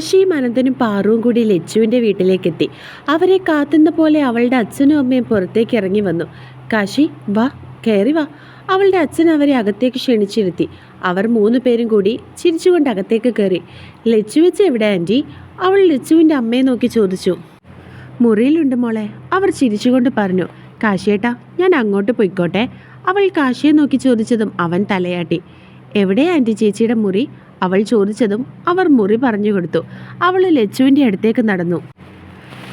കാശിയും അനന്തനും പാറുവും കൂടി ലച്ചുവിന്റെ വീട്ടിലേക്കെത്തി. അവരെ കാത്തുന്ന പോലെ അവളുടെ അച്ഛനും അമ്മയും പുറത്തേക്ക് ഇറങ്ങി വന്നു. കാശി വാ കയറി വാ. അവളുടെ അച്ഛൻ അവരെ അകത്തേക്ക് ക്ഷണിച്ചിരുത്തി. അവർ മൂന്ന് പേരും കൂടി ചിരിച്ചുകൊണ്ട് അകത്തേക്ക് കയറി ലച്ചു വെച്ച് എവിടെ ആന്റി അവൾ ലച്ചുവിന്റെ അമ്മയെ നോക്കി ചോദിച്ചു. മുറിയിലുണ്ട് മോളെ അവർ ചിരിച്ചുകൊണ്ട് പറഞ്ഞു. കാശിയേട്ടാ ഞാൻ അങ്ങോട്ട് പോയിക്കോട്ടെ. അവൾ കാശിയെ നോക്കി ചോദിച്ചതും അവൻ തലയാട്ടി. എവിടെ ആന്റി ചേച്ചിയുടെ മുറി? അവൾ ചോദിച്ചതും അവർ മുറി പറഞ്ഞു കൊടുത്തു. അവൾ ലച്ചുവിന്റെ അടുത്തേക്ക് നടന്നു.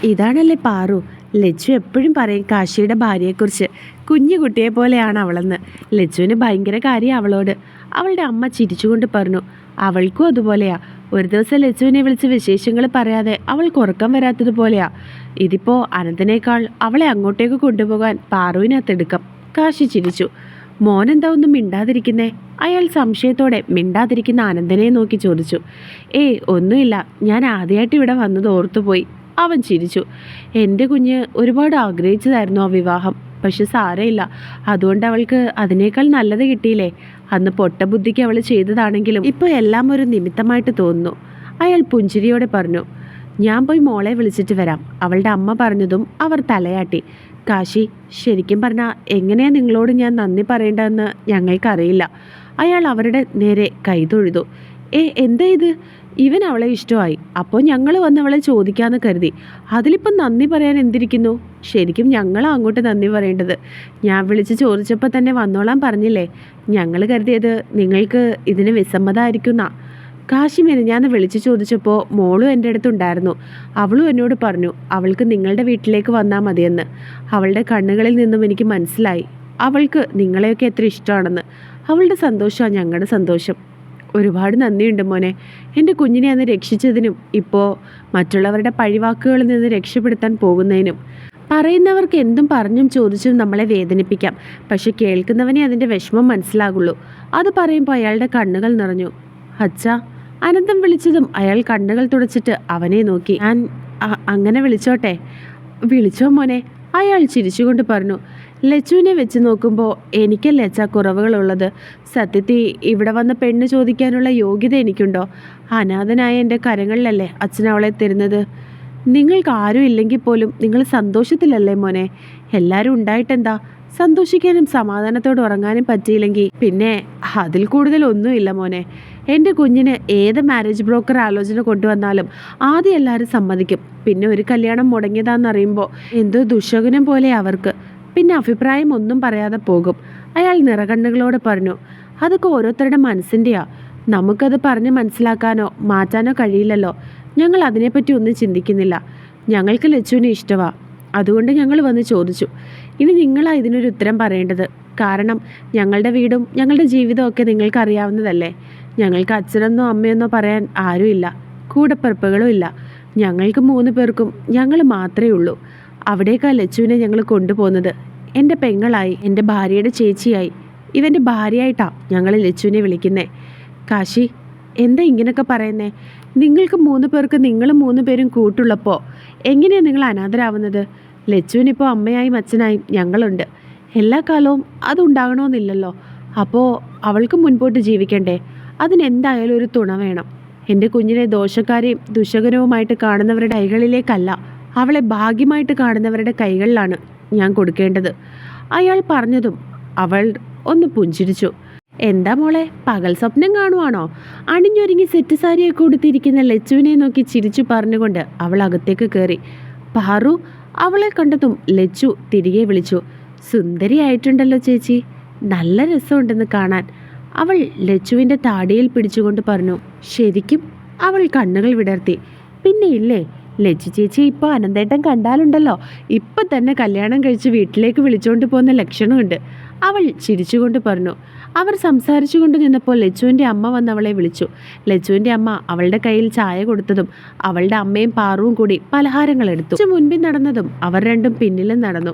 ഇതാണല്ലേ പാറു? ലച്ചു എപ്പോഴും പറയും കാശിയുടെ ഭാര്യയെക്കുറിച്ച്. കുഞ്ഞു കുട്ടിയെ പോലെയാണ് അവളെന്ന്. ലച്ചുവിന് ഭയങ്കര കാര്യം അവളോട്. അവളുടെ അമ്മ ചിരിച്ചുകൊണ്ട് പറഞ്ഞു അവൾക്കും അതുപോലെയാ. ഒരു ദിവസം ലച്ചുവിനെ വിളിച്ച് വിശേഷങ്ങൾ പറയാതെ അവൾക്ക് ഉറക്കം വരാത്തതുപോലെയാ ഇതിപ്പോൾ അനന്തനേക്കാൾ അവളെ അങ്ങോട്ടേക്ക് കൊണ്ടുപോകാൻ പാറുവിനകത്തെടുക്കാം കാശി ചിരിച്ചു. മോനെന്താ ഒന്നും മിണ്ടാതിരിക്കുന്നേ? അയാൾ സംശയത്തോടെ മിണ്ടാതിരിക്കുന്ന ആനന്ദനെ നോക്കി ചോദിച്ചു. ഏയ് ഒന്നുമില്ല. ഞാൻ ആദ്യമായിട്ട് ഇവിടെ വന്നത് ഓർത്തുപോയി. അവൻ ചിരിച്ചു. എന്റെ കുഞ്ഞ് ഒരുപാട് ആഗ്രഹിച്ചതായിരുന്നു ആ വിവാഹം. പക്ഷെ സാരമില്ല. അതുകൊണ്ട് അവൾക്ക് അതിനേക്കാൾ നല്ലത് കിട്ടിയില്ലേ? അന്ന് പൊട്ടബുദ്ധിക്ക് അവൾ ചെയ്തതാണെങ്കിലും ഇപ്പോൾ എല്ലാം ഒരു നിമിത്തമായിട്ട് തോന്നുന്നു. അയാൾ പുഞ്ചിരിയോടെ പറഞ്ഞു ഞാൻ പോയി മോളെ വിളിച്ചിട്ട് വരാം. അവളുടെ അമ്മ പറഞ്ഞതും അവർ തലയാട്ടി. കാശി ശരിക്കും പറഞ്ഞാൽ എങ്ങനെയാ നിങ്ങളോട് ഞാൻ നന്ദി പറയേണ്ടതെന്ന് ഞങ്ങൾക്കറിയില്ല. അയാൾ അവരുടെ നേരെ കൈതൊഴുതു ഏ എന്താ ഇത്? ഇവൻ അവളെ ഇഷ്ടമായി. അപ്പോൾ ഞങ്ങൾ വന്ന് അവളെ ചോദിക്കാമെന്ന് കരുതി. അതിലിപ്പം നന്ദി പറയാൻ എന്തിരിക്കുന്നു? ശരിക്കും ഞങ്ങളാണ് അങ്ങോട്ട് നന്ദി പറയേണ്ടത്. ഞാൻ വിളിച്ച് ചോദിച്ചപ്പോൾ തന്നെ വന്നോളാൻ പറഞ്ഞില്ലേ? ഞങ്ങൾ കരുതിയത് നിങ്ങൾക്ക് ഇതിന് വിസമ്മതമായിരിക്കുന്നാ കാശി ഞാൻ വിളിച്ചു ചോദിച്ചപ്പോൾ മോളും എന്റെ അടുത്തുണ്ടായിരുന്നു. അവളും എന്നോട് പറഞ്ഞു അവൾക്ക് നിങ്ങളുടെ വീട്ടിലേക്ക് വന്നാൽ മതിയെന്ന്. അവളുടെ കണ്ണുകളിൽ നിന്നും എനിക്ക് മനസ്സിലായി അവൾക്ക് നിങ്ങളെയൊക്കെ എത്ര ഇഷ്ടമാണെന്ന്. അവളുടെ സന്തോഷമാണ് ഞങ്ങളുടെ സന്തോഷം. ഒരുപാട് നന്ദിയുണ്ട് മോനെ. എന്റെ കുഞ്ഞിനെ അന്ന് രക്ഷിച്ചതിനും ഇപ്പോൾ മറ്റുള്ളവരുടെ പഴിവാക്കുകളിൽ നിന്ന് രക്ഷപ്പെടുത്താൻ പോകുന്നതിനും. പറയുന്നവർക്ക് എന്തും പറഞ്ഞും ചോദിച്ചും നമ്മളെ വേദനിപ്പിക്കാം. പക്ഷെ കേൾക്കുന്നവനെ അതിന്റെ വിഷമം മനസ്സിലാകുള്ളൂ. അത് പറയുമ്പോൾ അയാളുടെ കണ്ണുകൾ നിറഞ്ഞു. അച്ഛാ അനന്തം വിളിച്ചതും അയാൾ കണ്ണുകൾ തുടച്ചിട്ട് അവനെ നോക്കി. ഞാൻ അങ്ങനെ വിളിച്ചോട്ടെ? വിളിച്ചോ മോനെ. അയാൾ ചിരിച്ചുകൊണ്ട് പറഞ്ഞു. ലച്ചുവിനെ വെച്ച് നോക്കുമ്പോൾ എനിക്ക് ലച്ച കുറവുകളുള്ളത്? സത്യത്തിൽ ഇവിടെ വന്ന പെണ്ണ് ചോദിക്കാനുള്ള യോഗ്യത എനിക്കുണ്ടോ? അനാഥനായ എന്റെ കരങ്ങളിലല്ലേ അച്ഛനവളെ തരുന്നത്? നിങ്ങൾക്ക് ആരും ഇല്ലെങ്കിൽ പോലും നിങ്ങൾ സന്തോഷത്തിലല്ലേ മോനെ? എല്ലാവരും ഉണ്ടായിട്ടെന്താ? സന്തോഷിക്കാനും സമാധാനത്തോടെ ഉറങ്ങാനും പറ്റിയില്ലെങ്കിൽ പിന്നെ അതിൽ കൂടുതൽ ഒന്നുമില്ല മോനെ. എന്റെ കുഞ്ഞിന് ഏത് മാരേജ് ബ്രോക്കർ ആലോചന കൊണ്ടുവന്നാലും ആദ്യം എല്ലാവരും സമ്മതിക്കും. പിന്നെ ഒരു കല്യാണം മുടങ്ങിയതാണെന്നറിയുമ്പോൾ എന്തോ ദുശകുനം പോലെ അവർക്ക്. പിന്നെ അഭിപ്രായം ഒന്നും പറയാതെ പോകും. അയാൾ നിറകണ്ണുകളോട് പറഞ്ഞു അതൊക്കെ ഓരോരുത്തരുടെ മനസ്സിന്റെയാ നമുക്കത് പറഞ്ഞ് മനസ്സിലാക്കാനോ മാറ്റാനോ കഴിയില്ലല്ലോ. ഞങ്ങൾ അതിനെപ്പറ്റി ഒന്നും ചിന്തിക്കുന്നില്ല. ഞങ്ങൾക്ക് ലച്ചുവിനെ ഇഷ്ടമാ അതുകൊണ്ട് ഞങ്ങൾ വന്ന് ചോദിച്ചു. ഇനി നിങ്ങളാണ് ഇതിനൊരു ഉത്തരം പറയേണ്ടത്. കാരണം ഞങ്ങളുടെ വീടും ഞങ്ങളുടെ ജീവിതവും ഒക്കെ നിങ്ങൾക്ക് അറിയാവുന്നതല്ലേ ഞങ്ങൾക്ക് അച്ഛനെന്നോ അമ്മയെന്നോ പറയാൻ ആരുമില്ല. കൂടപ്പിറപ്പുകളും ഇല്ല. ഞങ്ങൾക്ക് മൂന്ന് പേർക്കും ഞങ്ങൾ മാത്രമേ ഉള്ളൂ. അവിടേക്കാ ലച്ചുവിനെ ഞങ്ങൾ കൊണ്ടുപോകുന്നത്. എന്റെ പെങ്ങളായി എന്റെ ഭാര്യയുടെ ചേച്ചിയായി. ഇവന്റെ ഭാര്യയായിട്ടാ ഞങ്ങൾ ലച്ചുവിനെ വിളിക്കുന്നേ. കാശി എന്താ ഇങ്ങനെയൊക്കെ പറയുന്നേ? നിങ്ങൾക്ക് മൂന്ന് പേർക്ക് നിങ്ങളും മൂന്ന് പേരും കൂട്ടുള്ളപ്പോൾ എങ്ങനെയാണ് നിങ്ങൾ അനാഥരാവുന്നത്? ലച്ചുവിനിപ്പോൾ അമ്മയായും അച്ഛനായും ഞങ്ങളുണ്ട്. എല്ലാ കാലവും അതുണ്ടാകണമെന്നില്ലല്ലോ അപ്പോൾ അവൾക്ക് മുൻപോട്ട് ജീവിക്കണ്ടേ? അതിനെന്തായാലും ഒരു തുണ വേണം. എന്റെ കുഞ്ഞിനെ ദോഷക്കാരെയും ദുശകരവുമായിട്ട് കാണുന്നവരുടെ കൈകളിലേക്കല്ല അവളെ ഭാഗ്യമായിട്ട് കാണുന്നവരുടെ കൈകളിലാണ് ഞാൻ കൊടുക്കേണ്ടത്. അയാൾ പറഞ്ഞതും അവൾ ഒന്ന് പുഞ്ചിരിച്ചു. എന്താ മോളെ പകൽ സ്വപ്നം കാണുവാണോ? അണിഞ്ഞൊരുങ്ങി സെറ്റ് സാരിയൊക്കെ ഉടുത്തിരിക്കുന്ന ലച്ചുവിനെ നോക്കി ചിരിച്ചു പറഞ്ഞുകൊണ്ട് അവൾ അകത്തേക്ക് കയറി പാറു അവളെ കണ്ടതും ലച്ചു തിരികെ വിളിച്ചു. സുന്ദരിയായിട്ടുണ്ടല്ലോ ചേച്ചി. നല്ല രസമുണ്ടെന്ന് കാണാൻ. അവൾ ലച്ചുവിന്റെ താടിയിൽ പിടിച്ചുകൊണ്ട് പറഞ്ഞു ശരിക്കും അവൾ കണ്ണുകൾ വിടർത്തി. പിന്നെ ഇല്ലേ ലച്ചു ചേച്ചി ഇപ്പോൾ അനന്തേട്ടൻ കണ്ടാലുണ്ടല്ലോ. ഇപ്പം തന്നെ കല്യാണം കഴിച്ച് വീട്ടിലേക്ക് വിളിച്ചുകൊണ്ട് പോകുന്ന ലക്ഷണമുണ്ട്. അവൾ ചിരിച്ചുകൊണ്ട് പറഞ്ഞു അവർ സംസാരിച്ചു കൊണ്ട് നിന്നപ്പോൾ ലച്ചുവിന്റെ അമ്മ വന്ന് അവളെ വിളിച്ചു. ലച്ചുവിന്റെ അമ്മ അവളുടെ കയ്യിൽ ചായ കൊടുത്തതും അവളുടെ അമ്മയും പാറുവും കൂടി പലഹാരങ്ങൾ എടുത്തു. ലച്ചു മുൻപിൽ നടന്നതും അവർ രണ്ടും പിന്നിലും നടന്നു.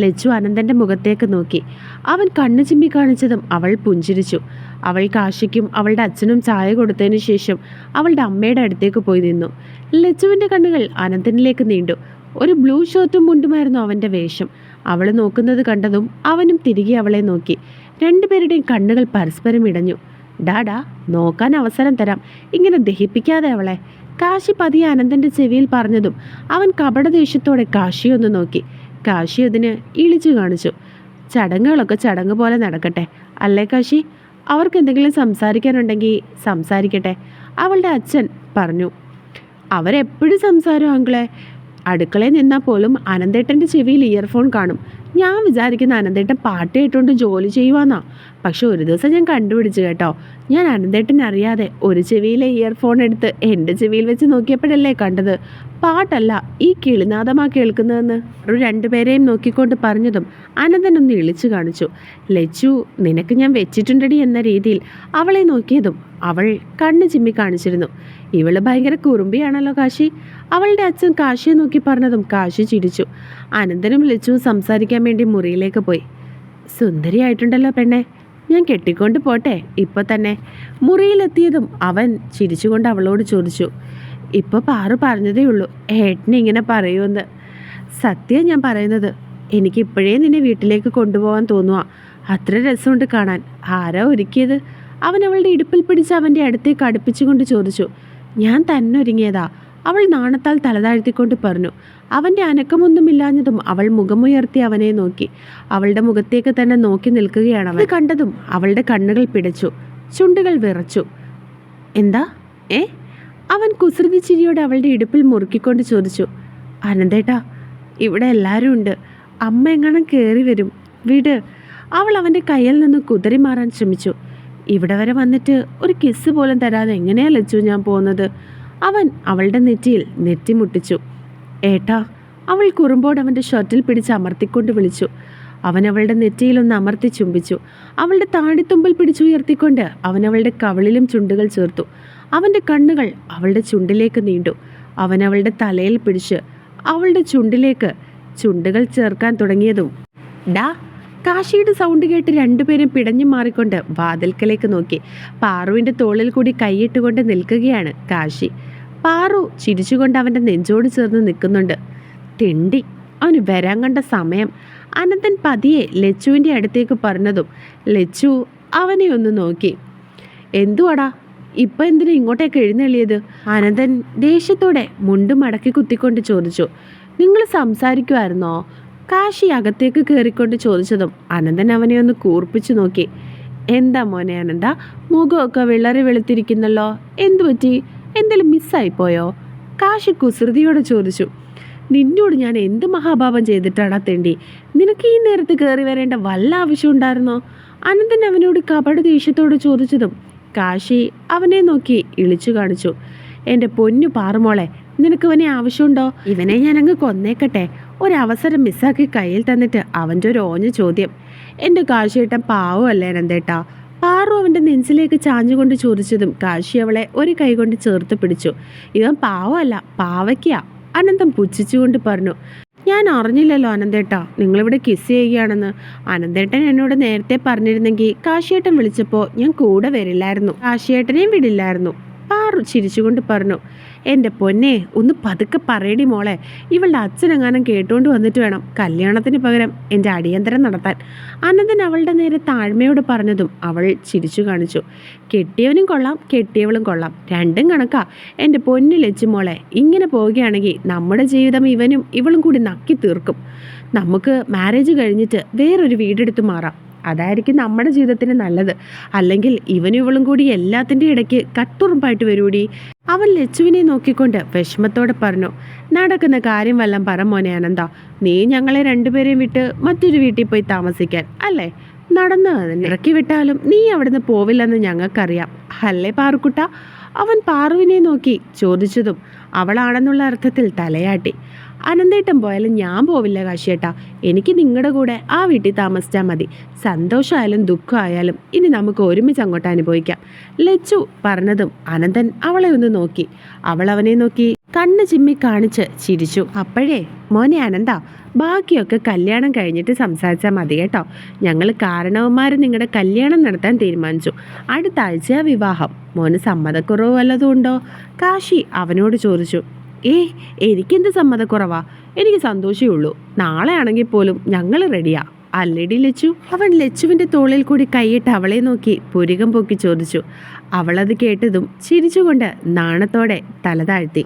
ലച്ചു അനന്തന്റെ മുഖത്തേക്ക് നോക്കി. അവൻ കണ്ണു ചിമ്മി കാണിച്ചതും അവൾ പുഞ്ചിരിച്ചു. അവൾ കാശിക്കും അവളുടെ അച്ഛനും ചായ കൊടുത്തതിനു ശേഷം അവളുടെ അമ്മയുടെ അടുത്തേക്ക് പോയി നിന്നു. ലച്ചുവിന്റെ കണ്ണുകൾ അനന്തനിലേക്ക് നീണ്ടു. ഒരു ബ്ലൂ ഷർട്ടും മുണ്ടുമായിരുന്നു അവന്റെ വേഷം. അവൾ നോക്കുന്നത് കണ്ടതും അവനും തിരികെ അവളെ നോക്കി. രണ്ടുപേരുടെയും കണ്ണുകൾ പരസ്പരം ഇടഞ്ഞു. ഡാഡാ നോക്കാൻ അവസരം തരാം. ഇങ്ങനെ ദഹിപ്പിക്കാതെ അവളെ. കാശി പതിയെ അനന്തന്റെ ചെവിയിൽ പറഞ്ഞതും അവൻ കപടദേഷ്യത്തോടെ കാശി ഒന്ന് നോക്കി. കാശി അതിന് ഇളിച്ചു കാണിച്ചു. ചടങ്ങുകളൊക്കെ ചടങ്ങ് പോലെ നടക്കട്ടെ അല്ലേ കാശി? അവർക്ക് എന്തെങ്കിലും സംസാരിക്കാനുണ്ടെങ്കിൽ സംസാരിക്കട്ടെ അവളുടെ അച്ഛൻ പറഞ്ഞു. അവരെപ്പോഴും സംസാരം അങ്കിളെ അടുക്കളയിൽ നിന്നാൽ പോലും അനന്തേട്ടന്റെ ചെവിയിൽ ഇയർഫോൺ കാണും. ഞാൻ വിചാരിക്കുന്ന അനന്തേട്ടൻ പാട്ട് കേട്ടുകൊണ്ട് ജോലി ചെയ്യുവാന്നാ. പക്ഷെ ഒരു ദിവസം ഞാൻ കണ്ടുപിടിച്ചു കേട്ടോ. ഞാൻ അനന്തേട്ടൻ അറിയാതെ ഒരു ചെവിയിലെ ഇയർഫോൺ എടുത്ത് എന്റെ ചെവിയിൽ വെച്ച് നോക്കിയപ്പോഴല്ലേ കണ്ടത്. പാട്ടല്ല ഈ കിളിനാദമാ കേൾക്കുന്നതെന്ന്. ഒരു രണ്ടുപേരെയും നോക്കിക്കൊണ്ട് പറഞ്ഞതും അനന്തൻ ഒന്ന് ഇളിച്ചു കാണിച്ചു. ലച്ചു നിനക്ക് ഞാൻ വെച്ചിട്ടുണ്ടടി എന്ന രീതിയിൽ അവളെ നോക്കിയതും അവൾ കണ്ണ് ചിമ്മി കാണിച്ചിരുന്നു. ഇവൾ ഭയങ്കര കുറുമ്പിയാണല്ലോ കാശി. അവളുടെ അച്ഛൻ കാശിയെ നോക്കി പറഞ്ഞതും കാശി ചിരിച്ചു. അനന്തനും ലച്ചുവും സംസാരിക്കാൻ വേണ്ടി മുറിയിലേക്ക് പോയി. സുന്ദരിയായിട്ടുണ്ടല്ലോ പെണ്ണെ. ഞാൻ കെട്ടിക്കൊണ്ട് പോട്ടെ ഇപ്പൊ തന്നെ. മുറിയിലെത്തിയതും അവൻ ചിരിച്ചുകൊണ്ട് അവളോട് ചോദിച്ചു ഇപ്പൊ പാറു പറഞ്ഞതേ ഉള്ളൂ ഏട്ടനെ ഇങ്ങനെ പറയുമെന്ന്. സത്യം ഞാൻ പറയുന്നത് എനിക്ക് ഇപ്പോഴേ നിന്നെ വീട്ടിലേക്ക് കൊണ്ടുപോകാൻ തോന്നുക അത്ര രസമുണ്ട് കാണാൻ. ആരാ ഒരുക്കിയത്? അവൻ അവളുടെ ഇടുപ്പിൽ പിടിച്ച് അവന്റെ അടുത്തേക്ക് അടുപ്പിച്ചുകൊണ്ട് ചോദിച്ചു ഞാൻ തന്നെ ഒരുങ്ങിയതാ. അവൾ നാണത്താൽ തലതാഴ്ത്തിക്കൊണ്ട് പറഞ്ഞു അവന്റെ അനക്കമൊന്നുമില്ലാഞ്ഞതും അവൾ മുഖമുയർത്തി അവനെ നോക്കി. അവളുടെ മുഖത്തേക്ക് തന്നെ നോക്കി നിൽക്കുകയാണ് അവൻ. കണ്ടതും അവളുടെ കണ്ണുകൾ പിടച്ചു ചുണ്ടുകൾ വിറച്ചു. എന്താ? ഏ? അവൻ കുസൃതി ചിരിയോടെ അവളുടെ ഇടുപ്പിൽ മുറുക്കിക്കൊണ്ട് ചോദിച്ചു അനന്തേട്ടാ ഇവിടെ എല്ലാവരും ഉണ്ട്. അമ്മ എങ്ങനെ കയറി വരും. വീട്. അവൾ അവന്റെ കയ്യിൽ നിന്ന് കുതിരി മാറാൻ ശ്രമിച്ചു. ഇവിടെ വരെ വന്നിട്ട് ഒരു കിസ് പോലും തരാതെ എങ്ങനെയാ ലച്ചു ഞാൻ പോകുന്നത്? അവൻ അവളുടെ നെറ്റിയിൽ നെറ്റിമുട്ടിച്ചു ഏട്ടാ അവൾ കുറുമ്പോട് അവന്റെ ഷർട്ടിൽ പിടിച്ച് അമർത്തിക്കൊണ്ട് വിളിച്ചു. അവൻ അവളുടെ നെറ്റിയിലൊന്ന് അമർത്തി ചുംബിച്ചു. അവളുടെ താടിത്തുമ്പിൽ പിടിച്ചുയർത്തിക്കൊണ്ട് അവൻ അവളുടെ കവിളിലും ചുണ്ടുകൾ ചേർത്തു. അവന്റെ കണ്ണുകൾ അവളുടെ ചുണ്ടിലേക്ക് നീണ്ടു. അവൻ അവളുടെ തലയിൽ പിടിച്ച് അവളുടെ ചുണ്ടിലേക്ക് ചുണ്ടുകൾ ചേർക്കാൻ തുടങ്ങിയതും ഡാ കാശിയുടെ സൗണ്ട് കേട്ട് രണ്ടുപേരും പിടഞ്ഞു മാറിക്കൊണ്ട് വാതിൽക്കലേക്ക് നോക്കി. പാറുവിന്റെ തോളിൽ കൂടി കൈയിട്ടുകൊണ്ട് നിൽക്കുകയാണ് കാശി. പാറു ചിരിച്ചുകൊണ്ട് അവന്റെ നെഞ്ചോട് ചേർന്ന് നിൽക്കുന്നുണ്ട്. തിണ്ടി അവന് വരാൻ കണ്ട സമയം. അനന്തൻ പതിയെ ലച്ചുവിന്റെ അടുത്തേക്ക് പറഞ്ഞതും ലച്ചു അവനെ ഒന്ന് നോക്കി. എന്തുവാടാ? ഇപ്പൊ എന്തിനാ ഇങ്ങോട്ടേക്ക് എഴുന്നള്ളിയത്? അനന്തൻ ദേഷ്യത്തോടെ മുണ്ട് മടക്കി കുത്തിക്കൊണ്ട് ചോദിച്ചു. നിങ്ങൾ സംസാരിക്കുമായിരുന്നോ കാശി അകത്തേക്ക് കയറിക്കൊണ്ട് ചോദിച്ചതും അനന്തൻ അവനെ ഒന്ന് കൂർപ്പിച്ചു നോക്കി. എന്താ മോനെ അനന്ത? മുഖമൊക്കെ വിളറി വെളുത്തിരിക്കുന്നല്ലോ. എന്തു പറ്റി എന്തെങ്കിലും മിസ്സായിപ്പോയോ? കാശി കുസൃതിയോടെ ചോദിച്ചു. നിന്നോട് ഞാൻ എന്ത് മഹാഭാവം ചെയ്തിട്ടാണ് തേണ്ടി? നിനക്ക് ഈ നേരത്ത് കയറി വരേണ്ട വല്ല ആവശ്യം ഉണ്ടായിരുന്നോ? അനന്തൻ അവനോട് കപട ദേഷ്യത്തോട് ചോദിച്ചതും കാശി അവനെ നോക്കി ഇളിച്ചു കാണിച്ചു. എന്റെ പൊന്നു പാറുമോളെ നിനക്ക് ഇവനെ ആവശ്യമുണ്ടോ? ഇവനെ ഞാൻ അങ്ങ് കൊന്നേക്കട്ടെ. ഒരവസരം മിസ്സാക്കി കയ്യിൽ തന്നിട്ട് അവന്റെ ഒരു ഓഞ്ഞ ചോദ്യം. എന്റെ കാശിയേട്ടൻ പാവമല്ലേ അനന്തേട്ടാ? പാറു അവന്റെ നെഞ്ചിലേക്ക് ചാഞ്ഞുകൊണ്ട് ചോദിച്ചതും കാശി അവളെ ഒരു കൈകൊണ്ട് ചേർത്ത് പിടിച്ചു. ഇവൻ പാവമല്ല പാവയ്ക്കാ അനന്തം പുച്ഛിച്ചുകൊണ്ട് പറഞ്ഞു. ഞാൻ അറിഞ്ഞില്ലല്ലോ അനന്തേട്ടാ നിങ്ങളിവിടെ കിസ് ചെയ്യുകയാണെന്ന്. അനന്തേട്ടൻ എന്നോട് നേരത്തെ പറഞ്ഞിരുന്നെങ്കിൽ കാശിയേട്ടൻ വിളിച്ചപ്പോൾ ഞാൻ കൂടെ വരില്ലായിരുന്നു. കാശിയേട്ടനെയും വിടില്ലായിരുന്നു. പാറു ചിരിച്ചുകൊണ്ട് പറഞ്ഞു എന്റെ പൊന്നെ ഒന്ന് പതുക്കെ പറയടി മോളെ. ഇവളുടെ അച്ഛനെങ്ങാനും കേട്ടുകൊണ്ട് വന്നിട്ട് വേണം കല്യാണത്തിന് പകരം എന്റെ അടിയന്തരം നടത്താൻ. അനന്തൻ അവളുടെ നേരെ താഴ്മയോട് പറഞ്ഞതും അവൾ ചിരിച്ചു കാണിച്ചു. കെട്ടിയവനും കൊള്ളാം കെട്ടിയവളും കൊള്ളാം. രണ്ടും കണക്കാ. എന്റെ പൊന്നു ലച്ചു മോളെ ഇങ്ങനെ പോവുകയാണെങ്കിൽ നമ്മുടെ ജീവിതം ഇവനും ഇവളും കൂടി നക്കി തീർക്കും. നമുക്ക് മാരേജ് കഴിഞ്ഞിട്ട് വേറൊരു വീടെടുത്ത് മാറാം. അതായിരിക്കും നമ്മുടെ ജീവിതത്തിന് നല്ലത്. അല്ലെങ്കിൽ ഇവനും ഇവളും കൂടി എല്ലാത്തിന്റെ ഇടയ്ക്ക് കട്ടുറുമ്പായിട്ട് വരൂടി. അവൻ ലച്ചുവിനെ നോക്കിക്കൊണ്ട് വിഷമത്തോടെ പറഞ്ഞു നടക്കുന്ന കാര്യം വല്ലം പറ മോനെ നീ ഞങ്ങളെ രണ്ടുപേരെയും വിട്ട് മറ്റൊരു വീട്ടിൽ പോയി താമസിക്കാൻ അല്ലേ? നടന്ന് ഇറക്കി വിട്ടാലും നീ അവിടുന്ന് പോവില്ലെന്ന് ഞങ്ങൾക്കറിയാം അല്ലേ പാറുക്കുട്ട? അവൻ പാറുവിനെ നോക്കി ചോദിച്ചതും അവളാണെന്നുള്ള അർത്ഥത്തിൽ തലയാട്ടി. അനന്തേട്ടൻ പോയാലും ഞാൻ പോവില്ല കാശിയേട്ടാ. എനിക്ക് നിങ്ങളുടെ കൂടെ ആ വീട്ടിൽ താമസിച്ചാൽ മതി. സന്തോഷമായാലും ദുഃഖമായാലും ഇനി നമുക്ക് ഒരുമിച്ച് അങ്ങോട്ട് അനുഭവിക്കാം. ലച്ചു പറഞ്ഞതും അനന്തൻ അവളെ ഒന്ന് നോക്കി. അവൾ അവനെ നോക്കി കണ്ണ് ചിമ്മി കാണിച്ച് ചിരിച്ചു. അപ്പോഴേ മോനെ അനന്ത ബാക്കിയൊക്കെ കല്യാണം കഴിഞ്ഞിട്ട് സംസാരിച്ചാൽ മതി കേട്ടോ. ഞങ്ങൾ കാരണവന്മാർ നിങ്ങളുടെ കല്യാണം നടത്താൻ തീരുമാനിച്ചു. അടുത്ത ആഴ്ച വിവാഹം. മോന് സമ്മതക്കുറവ് വല്ലതും ഉണ്ടോ? കാശി അവനോട് ചോദിച്ചു. ഏ എനിക്കെന്ത് സമ്മതക്കുറവാ? എനിക്ക് സന്തോഷമേ ഉള്ളൂ. നാളെ ആണെങ്കിൽ പോലും ഞങ്ങൾ റെഡിയാ. അല്ലടി ലച്ചു. അവൻ ലച്ചുവിന്റെ തോളിൽ കൂടി കൈയിട്ട് അവളെ നോക്കി പുരികം പൊക്കി ചോദിച്ചു. അവളത് കേട്ടതും ചിരിച്ചുകൊണ്ട് നാണത്തോടെ തല താഴ്ത്തി.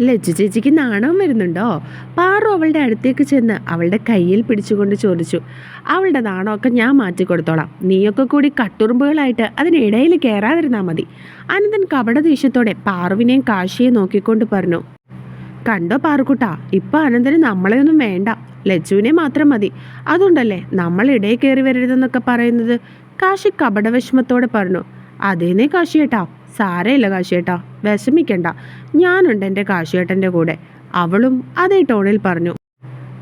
ലജ്ജു ചേച്ചിക്ക് നാണവും വരുന്നുണ്ടോ? പാറു അവളുടെ അടുത്തേക്ക് ചെന്ന് അവളുടെ കയ്യിൽ പിടിച്ചുകൊണ്ട് ചോദിച്ചു. അവളുടെ നാണമൊക്കെ ഞാൻ മാറ്റി കൊടുത്തോളാം നീയൊക്കെ കൂടി കട്ടുറുമ്പുകളായിട്ട് അതിനിടയിൽ കയറാതിരുന്നാൽ മതി. അനന്തൻ കപട ദേഷ്യത്തോടെ പാറുവിനെയും കാശിയെ നോക്കിക്കൊണ്ട് പറഞ്ഞു. കണ്ടോ പാറുക്കുട്ട ഇപ്പൊ അനന്തന് നമ്മളെയൊന്നും വേണ്ട. ലജ്ജുവിനെ മാത്രം മതി. അതുകൊണ്ടല്ലേ നമ്മൾ ഇടയിൽ കയറി വരരുതെന്നൊക്കെ പറയുന്നത്? കാശി കപടവിഷമത്തോടെ പറഞ്ഞു. അതേന്നേ കാശിയേട്ടാ സാരമില്ല കാശിയേട്ടാ വിഷമിക്കണ്ട. ഞാനുണ്ട് എന്റെ കാശിയേട്ടന്റെ കൂടെ. അവളും അതേ ടോണിൽ പറഞ്ഞു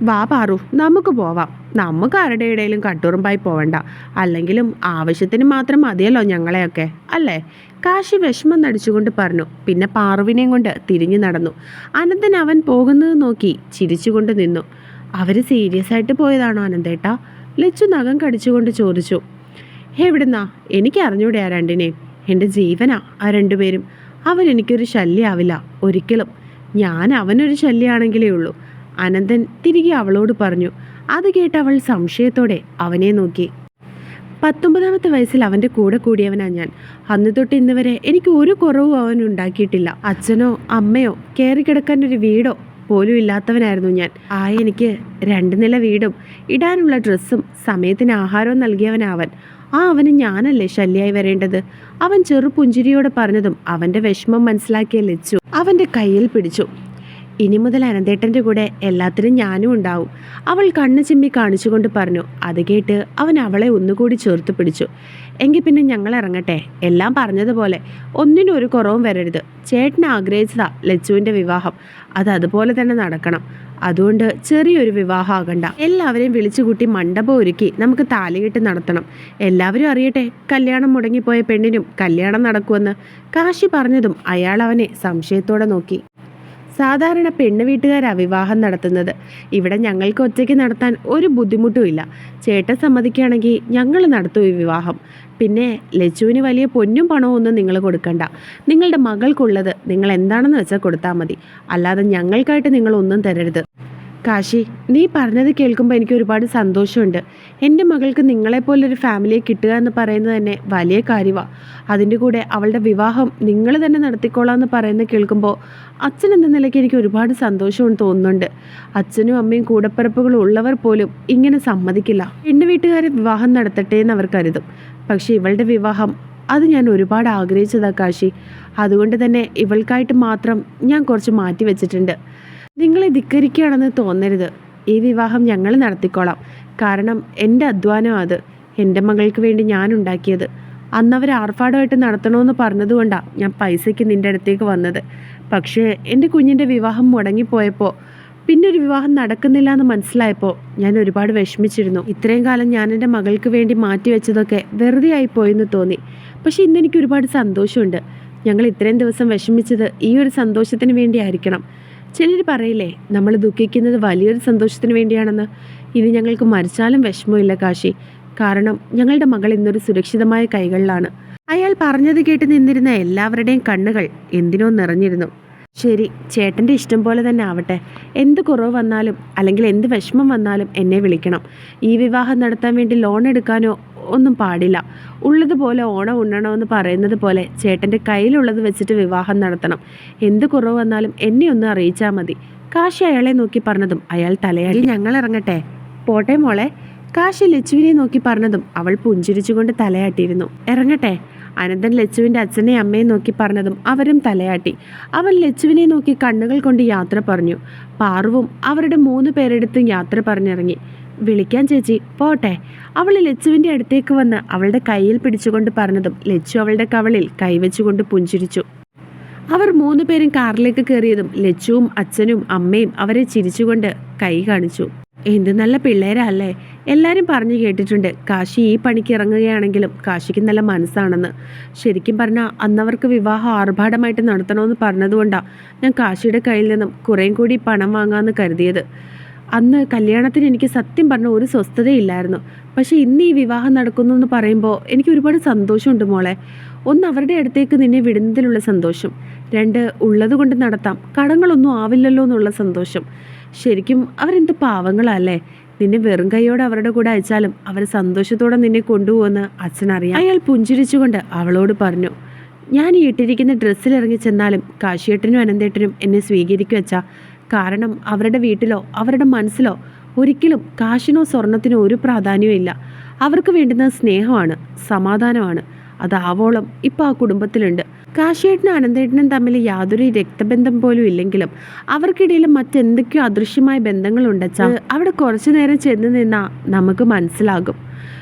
വാ പാറു നമുക്ക് പോവാം. നമുക്ക് ആരുടെ ഇടയിലും കട്ടുറുമ്പായി പോവണ്ട. അല്ലെങ്കിലും ആവശ്യത്തിന് മാത്രം മതിയല്ലോ ഞങ്ങളെയൊക്കെ അല്ലേ? കാശി വിഷമം നടിച്ചുകൊണ്ട് പറഞ്ഞു പിന്നെ പാറുവിനെയും കൊണ്ട് തിരിഞ്ഞു നടന്നു. അനന്തൻ അവൻ പോകുന്നത് നോക്കി ചിരിച്ചുകൊണ്ട് നിന്നു. അവർ സീരിയസ് ആയിട്ട് പോയതാണോ അനന്തേട്ടാ? ലച്ചു നഖം കടിച്ചുകൊണ്ട് ചോദിച്ചു. എവിടുന്നാ എനിക്ക് അറിഞ്ഞൂടെയാ ആ രണ്ടിനെയും എന്റെ ജീവനാ ആ രണ്ടുപേരും. അവൻ എനിക്കൊരു ശല്യമാവില്ല ഒരിക്കലും. ഞാൻ അവനൊരു ശല്യമാണെങ്കിലേ ഉള്ളൂ. അനന്തൻ തിരികെ അവളോട് പറഞ്ഞു അത് കേട്ട് അവൾ സംശയത്തോടെ അവനെ നോക്കി. പത്തൊമ്പതാമത്തെ വയസ്സിൽ അവന്റെ കൂടെ കൂടിയവനാണ് ഞാൻ. അന്ന് തൊട്ട് ഇന്ന് വരെ എനിക്ക് ഒരു കുറവും അവൻ ഉണ്ടാക്കിയിട്ടില്ല. അച്ഛനോ അമ്മയോ കയറി കിടക്കാൻ ഒരു വീടോ പോലും ഇല്ലാത്തവനായിരുന്നു ഞാൻ. ആ എനിക്ക് രണ്ട് നില വീടും ഇടാനുള്ള ഡ്രസ്സും സമയത്തിന് ആഹാരവും നൽകിയവനവൻ ആ അവന് ഞാനല്ലേ ശല്യായി വരേണ്ടത്? അവൻ ചെറുപുഞ്ചിരിയോട് പറഞ്ഞതും അവന്റെ വിഷമം മനസ്സിലാക്കിയ ലച്ചു അവന്റെ കയ്യിൽ പിടിച്ചു. ഇനി മുതൽ അനന്തേട്ടന്റെ കൂടെ എല്ലാത്തിനും ഞാനും ഉണ്ടാവും. അവൾ കണ്ണ് ചിമ്മി കാണിച്ചുകൊണ്ട് പറഞ്ഞു. അത് കേട്ട് അവൻ അവളെ ഒന്നുകൂടി ചേർത്ത് പിടിച്ചു. എങ്കിൽ പിന്നെ ഞങ്ങൾ ഇറങ്ങട്ടെ? എല്ലാം പറഞ്ഞതുപോലെ ഒന്നിനും ഒരു കുറവും വരരുത്. ചേട്ടൻ ആഗ്രഹിച്ചതാ ലച്ചുവിന്റെ വിവാഹം. അത് അതുപോലെ തന്നെ നടക്കണം. അതുകൊണ്ട് ചെറിയൊരു വിവാഹം ആകണ്ട എല്ലാവരെയും വിളിച്ചുകൂട്ടി മണ്ഡപം ഒരുക്കി നമുക്ക് താലികെട്ട് നടത്തണം. എല്ലാവരും അറിയട്ടെ കല്യാണം മുടങ്ങിപ്പോയ പെണ്ണിനും കല്യാണം നടക്കുമെന്ന്. കാശി പറഞ്ഞതും അയാൾ അവനെ സംശയത്തോടെ നോക്കി. സാധാരണ പെണ്ണ് വീട്ടുകാരാ വിവാഹം നടത്തുന്നത്. ഇവിടെ ഞങ്ങൾക്ക് ഒറ്റയ്ക്ക് നടത്താൻ ഒരു ബുദ്ധിമുട്ടും ഇല്ല. ചേട്ടൻ സമ്മതിക്കുകയാണെങ്കിൽ ഞങ്ങൾ നടത്തും ഈ വിവാഹം. പിന്നെ ലച്ചുവിന് വലിയ പൊന്നും പണവും ഒന്നും നിങ്ങൾ കൊടുക്കണ്ട. നിങ്ങളുടെ മകൾക്കുള്ളത് നിങ്ങൾ എന്താണെന്ന് വെച്ചാൽ കൊടുത്താൽ മതി. അല്ലാതെ ഞങ്ങൾക്കായിട്ട് നിങ്ങൾ ഒന്നും തരരുത്. കാശി നീ പറഞ്ഞത് കേൾക്കുമ്പോൾ എനിക്ക് ഒരുപാട് സന്തോഷമുണ്ട്. എന്റെ മകൾക്ക് നിങ്ങളെപ്പോലൊരു ഫാമിലിയെ കിട്ടുക എന്ന് പറയുന്നത് തന്നെ വലിയ കാര്യമാണ് അതിന്റെ കൂടെ അവളുടെ വിവാഹം നിങ്ങൾ തന്നെ നടത്തിക്കോളാം എന്ന് പറയുന്നത് കേൾക്കുമ്പോൾ അച്ഛൻ എന്ന നിലയ്ക്ക് എനിക്ക് ഒരുപാട് സന്തോഷവും തോന്നുന്നുണ്ട്. അച്ഛനും അമ്മയും കൂടപ്പിറപ്പുകളും ഉള്ളവർ പോലും ഇങ്ങനെ സമ്മതിക്കില്ല. എന്റെ വീട്ടുകാരെ വിവാഹം നടത്തട്ടെ എന്ന് അവർ കരുതും. പക്ഷേ ഇവളുടെ വിവാഹം അത് ഞാൻ ഒരുപാട് ആഗ്രഹിച്ചതാ കാശി. അതുകൊണ്ട് തന്നെ ഇവൾക്കായിട്ട് മാത്രം ഞാൻ കുറച്ച് മാറ്റി വെച്ചിട്ടുണ്ട്. നിങ്ങളെ ധിക്കരിക്കുകയാണെന്ന് തോന്നരുത്. ഈ വിവാഹം ഞങ്ങൾ നടത്തിക്കോളാം. കാരണം എന്റെ അധ്വാനം അത്. എന്റെ മകൾക്ക് വേണ്ടി ഞാൻ ഉണ്ടാക്കിയത്. അന്ന് അവർ ആർഭാടമായിട്ട് നടത്തണമെന്ന് പറഞ്ഞതുകൊണ്ടാണ് ഞാൻ പൈസയ്ക്ക് നിന്റെ അടുത്തേക്ക് വന്നത്. പക്ഷേ എന്റെ കുഞ്ഞിന്റെ വിവാഹം മുടങ്ങിപ്പോയപ്പോൾ പിന്നെ ഒരു വിവാഹം നടക്കുന്നില്ല എന്ന് മനസ്സിലായപ്പോൾ ഞാൻ ഒരുപാട് വിഷമിച്ചിരുന്നു. ഇത്രയും കാലം ഞാൻ എന്റെ മകൾക്ക് വേണ്ടി മാറ്റി വെച്ചതൊക്കെ വെറുതെ ആയിപ്പോയെന്ന് തോന്നി. പക്ഷേ ഇന്ന് എനിക്ക് ഒരുപാട് സന്തോഷമുണ്ട്. ഞങ്ങൾ ഇത്രയും ദിവസം വിഷമിച്ചത് ഈ ഒരു സന്തോഷത്തിന് വേണ്ടിയായിരിക്കണം. ചിലർ പറയില്ലേ നമ്മൾ ദുഃഖിക്കുന്നത് വലിയൊരു സന്തോഷത്തിന് വേണ്ടിയാണെന്ന്. ഇനി ഞങ്ങൾക്ക് മരിച്ചാലും വിഷമമില്ല കാശി. കാരണം ഞങ്ങളുടെ മകൾ ഇന്നൊരു സുരക്ഷിതമായ കൈകളിലാണ്. അയാൾ പറഞ്ഞത് കേട്ട് നിന്നിരുന്ന എല്ലാവരുടെയും കണ്ണുകൾ എന്തിനോ നിറഞ്ഞിരുന്നു. ശരി ചേട്ടന്റെ ഇഷ്ടം പോലെ തന്നെ ആവട്ടെ. എന്ത് കുറവ് വന്നാലും അല്ലെങ്കിൽ എന്ത് വിഷമം വന്നാലും എന്നെ വിളിക്കണം. ഈ വിവാഹം നടത്താൻ വേണ്ടി ലോൺ എടുക്കാനോ ഒന്നും പാടില്ല. ഉള്ളതുപോലെ ഓണം ഉണ്ണണമെന്ന് പറയുന്നത് പോലെ ചേട്ടന്റെ കയ്യിലുള്ളത് വെച്ചിട്ട് വിവാഹം നടത്തണം. എന്ത് കുറവ് വന്നാലും എന്നെ ഒന്ന് അറിയിച്ചാൽ മതി. കാശി അയാളെ നോക്കി പറഞ്ഞതും അയാൾ തലയാടി ഞങ്ങൾ ഇറങ്ങട്ടെ. പോട്ടെ മോളെ. കാശി ലച്ചുവിനെ നോക്കി പറഞ്ഞതും അവൾ പുഞ്ചിരിച്ചുകൊണ്ട് തലയാട്ടിയിരുന്നു. ഇറങ്ങട്ടെ. അനന്തൻ ലച്ചുവിന്റെ അച്ഛനെ അമ്മയെ നോക്കി പറഞ്ഞതും അവരും തലയാട്ടി. അവൻ ലച്ചുവിനെ നോക്കി കണ്ണുകൾ കൊണ്ട് യാത്ര പറഞ്ഞു. പാർവും അവരുടെ മൂന്ന് പേരെടുത്തും യാത്ര പറഞ്ഞിറങ്ങി. വിളിക്കാൻ ചേച്ചി പോട്ടെ. അവൾ ലച്ചുവിന്റെ അടുത്തേക്ക് വന്ന് അവളുടെ കയ്യിൽ പിടിച്ചുകൊണ്ട് പറഞ്ഞതും ലച്ചു അവളുടെ കവളിൽ കൈവച്ചുകൊണ്ട് പുഞ്ചിരിച്ചു. അവർ മൂന്ന് പേരും കാറിലേക്ക് കയറിയതും ലച്ചുവും അച്ഛനും അമ്മയും അവരെ ചിരിച്ചുകൊണ്ട് കൈ കാണിച്ചു. എന്ത് നല്ല പിള്ളേരല്ലേ എല്ലാവരും പറഞ്ഞു കേട്ടിട്ടുണ്ട് കാശി ഈ പണിക്ക് ഇറങ്ങുകയാണെങ്കിലും കാശിക്ക് നല്ല മനസ്സാണെന്ന്. ശരിക്കും പറഞ്ഞാൽ അന്നവർക്ക് വിവാഹം ആർഭാടമായിട്ട് നടത്തണമെന്ന് പറഞ്ഞതുകൊണ്ടാണ് ഞാൻ കാശിയുടെ കയ്യിൽ നിന്നും കുറേയും കൂടി പണം വാങ്ങാമെന്ന് കരുതിയത്. അന്ന് കല്യാണത്തിന് എനിക്ക് സത്യം പറഞ്ഞ ഒരു സ്വസ്ഥതയില്ലായിരുന്നു. പക്ഷേ ഇന്ന് ഈ വിവാഹം നടക്കുന്നു എന്ന് പറയുമ്പോൾ എനിക്ക് ഒരുപാട് സന്തോഷമുണ്ട് മോളെ. ഒന്ന് അവരുടെ അടുത്തേക്ക് നിന്നെ വിടുന്നതിലുള്ള സന്തോഷം. രണ്ട് ഉള്ളത് കൊണ്ട് നടത്താം. കടങ്ങളൊന്നും ആവില്ലല്ലോ എന്നുള്ള സന്തോഷം. ശരിക്കും അവരെന്ത് പാവങ്ങളല്ലേ നിന്നെ വെറും കൈയോടെ അവരുടെ കൂടെ അയച്ചാലും അവർ സന്തോഷത്തോടെ നിന്നെ കൊണ്ടുപോകുമെന്ന് അച്ഛൻ അച്ഛനറിയാം. അയാൾ പുഞ്ചിരിച്ചുകൊണ്ട് അവളോട് പറഞ്ഞു ഞാൻ ഈ ഇട്ടിരിക്കുന്ന ഡ്രസ്സിൽ ഇറങ്ങി ചെന്നാലും കാശിയേട്ടനും അനന്തേട്ടനും എന്നെ സ്വീകരിക്കും വെച്ചാ കാരണം അവരുടെ വീട്ടിലോ അവരുടെ മനസ്സിലോ ഒരിക്കലും കാശിനോ സ്വർണത്തിനോ ഒരു പ്രാധാന്യവും ഇല്ല. അവർക്ക് വേണ്ടുന്നത് സ്നേഹമാണ് സമാധാനമാണ്. അതാവോളം ആവോളം ഇപ്പോൾ ആ കുടുംബത്തിലുണ്ട്. കാശിയേട്ടനും അനന്തേട്ടനും തമ്മിൽ യാതൊരു രക്തബന്ധം പോലും ഇല്ലെങ്കിലും അവർക്കിടയിൽ മറ്റെന്തൊക്കെയോ അദൃശ്യമായ ബന്ധങ്ങളുണ്ടച്ചാ അവിടെ കുറച്ചു നേരം ചെന്ന് നിന്നാൽ നമുക്ക് മനസ്സിലാകും.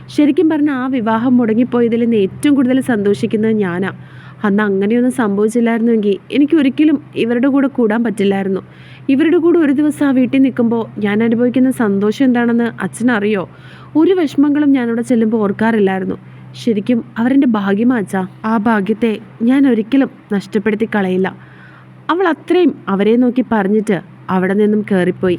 ശരിക്കും പറഞ്ഞാൽ ആ വിവാഹം മുടങ്ങിപ്പോയതിൽ നിന്ന് ഏറ്റവും കൂടുതൽ സന്തോഷിക്കുന്നത് ഞാനാ. അന്ന് അങ്ങനെയൊന്നും സംഭവിച്ചില്ലായിരുന്നുവെങ്കിൽ എനിക്ക് ഒരിക്കലും ഇവരുടെ കൂടെ കൂടാൻ പറ്റില്ലായിരുന്നു. ഇവരുടെ കൂടെ ഒരു ദിവസം ആ വീട്ടിൽ നിൽക്കുമ്പോൾ ഞാൻ അനുഭവിക്കുന്ന സന്തോഷം എന്താണെന്ന് അച്ഛനറിയോ? ഒരു വിഷമങ്ങളും ഞാനിവിടെ ചെല്ലുമ്പോൾ ഓർക്കാറില്ലായിരുന്നു. ശരിക്കും അവരെന്റെ ഭാഗ്യമാച്ചാ ആ ഭാഗ്യത്തെ ഞാൻ ഒരിക്കലും നഷ്ടപ്പെടുത്തി കളയില്ല അവൾ അത്രയും അവരെ നോക്കി പറഞ്ഞിട്ട് അവിടെ നിന്നും കയറിപ്പോയി